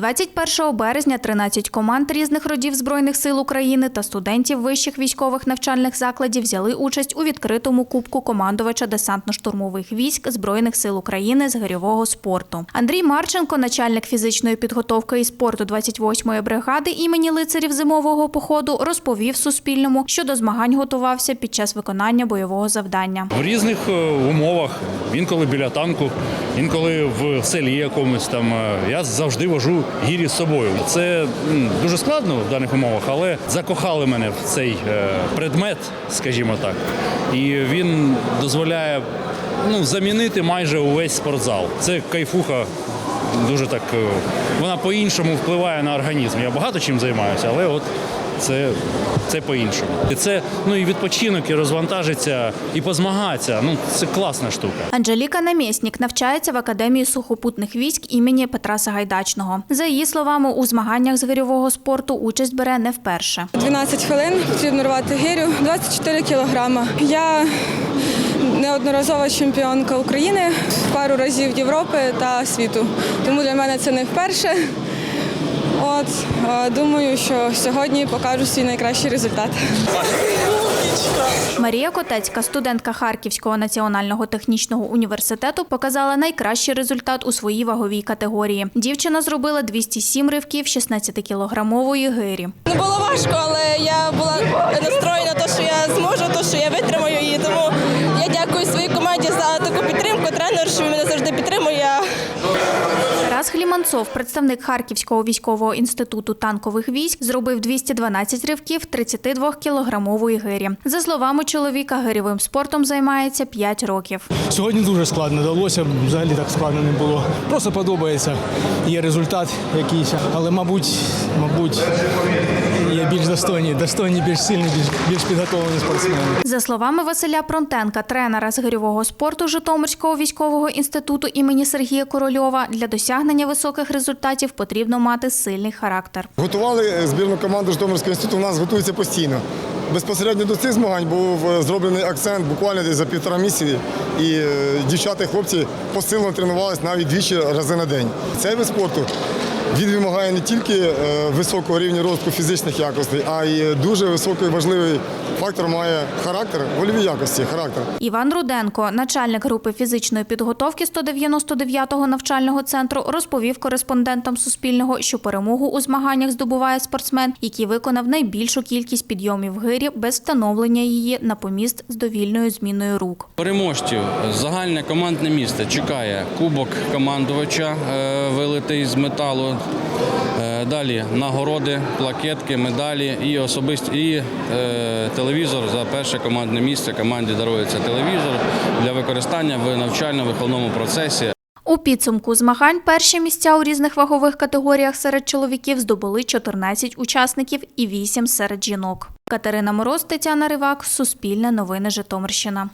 21 березня 13 команд різних родів Збройних сил України та студентів вищих військових навчальних закладів взяли участь у відкритому кубку командувача десантно-штурмових військ Збройних сил України з гирьового спорту. Андрій Марченко, начальник фізичної підготовки і спорту 28-ї бригади імені лицарів зимового походу, розповів Суспільному, що до змагань готувався під час виконання бойового завдання. В різних е, умовах, інколи біля танку, інколи в селі якомусь там. е, Я завжди вожу гірі з собою. Це дуже складно в даних умовах, але закохали мене в цей е, предмет, скажімо так. І він дозволяє ну, замінити майже увесь спортзал. Це кайфуха. Дуже так е, вона по-іншому впливає на організм. Я багато чим займаюся, але от це, це по-іншому. І це ну і відпочинок, і розвантажиться, і позмагатися. Ну це класна штука. Анжеліка Намєснік навчається в Академії сухопутних військ імені Петра Сагайдачного. За її словами, у змаганнях з гирьового спорту участь бере не вперше. 12 хвилин потрібно рвати гирю, 24 кілограма. Я неодноразова чемпіонка України, пару разів Європи та світу. Тому для мене це не вперше. От е, думаю, що сьогодні покажу свій найкращий результат. Марія Котецька, студентка Харківського національного технічного університету, показала найкращий результат у своїй ваговій категорії. Дівчина зробила 207 ривків 16-кілограмової гирі. Не було важко, але я була настроєна, то, що я зможу, то, що я витримаю Тарас Хліманцов, представник Харківського військового інституту танкових військ, зробив 212 ривків 32-кілограмової гирі. За словами чоловіка, гирьовим спортом займається 5 років. Сьогодні дуже складно далося, взагалі так складно не було. Просто подобається. Є результат якийсь, але, мабуть, мабуть, є більш достойні, достойні, більш сильні, більш, більш підготовлені спортсмени. За словами Василя Пронтенка, тренера з гирьового спорту Житомирського військового інституту імені Сергія Корольова, для досягнення високих результатів потрібно мати сильний характер. Готували е, збірну команду Житомирського інституту. У нас готується постійно. Безпосередньо до цих змагань був е, зроблений акцент буквально десь за півтора місяці. І е, дівчата і хлопці посилено тренувалися навіть двічі рази на день. Цей вид спорту він вимагає не тільки е, високого рівня розвитку фізичних якостей, а й дуже високий важливий фактор має характер, вольові якості, характер. Іван Руденко, начальник групи фізичної підготовки 199-го навчального центру, розповів кореспондентам Суспільного, що перемогу у змаганнях здобуває спортсмен, який виконав найбільшу кількість підйомів гирі без встановлення її на поміст з довільною зміною рук. Переможців загальне командне місце чекає кубок командувача е, вилитий з металу. Е, Далі нагороди, плакетки, медалі і особисті і е, телевізор за перше командне місце. Команді дарується телевізор для використання в навчально-виховному процесі. У підсумку змагань перші місця у різних вагових категоріях серед чоловіків здобули 14 учасників і 8 серед жінок. Катерина Мороз, Тетяна Ривак, Суспільне новини Житомирщина.